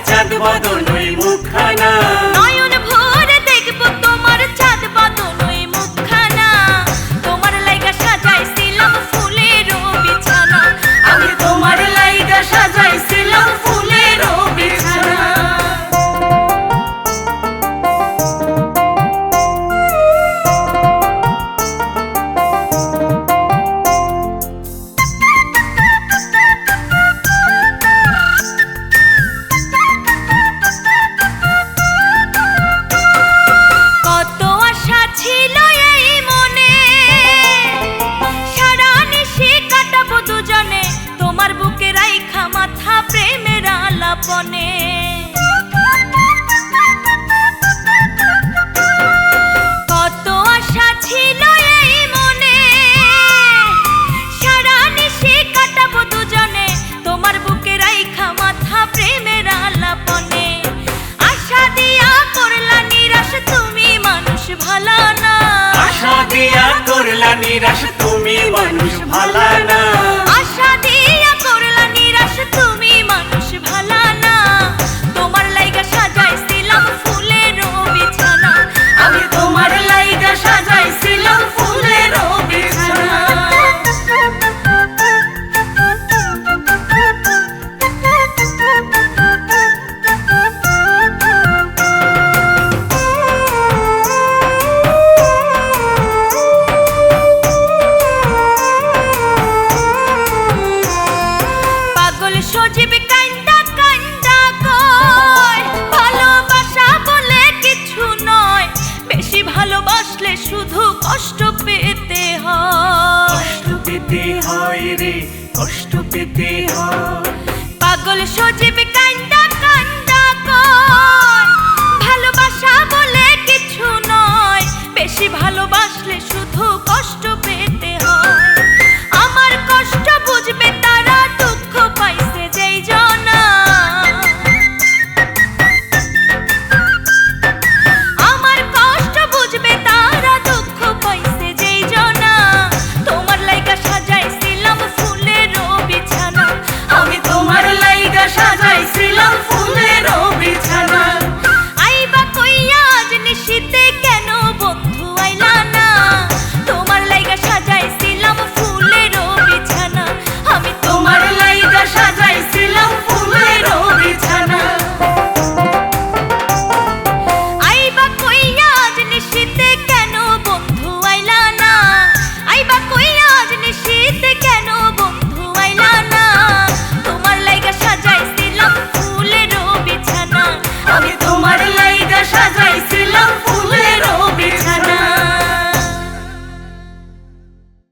চাঁদ বদন রাস তুমি মানুষ ভালা হয় রে কষ্ট পেতে হয়। পাগল সজীব কাঞ্চ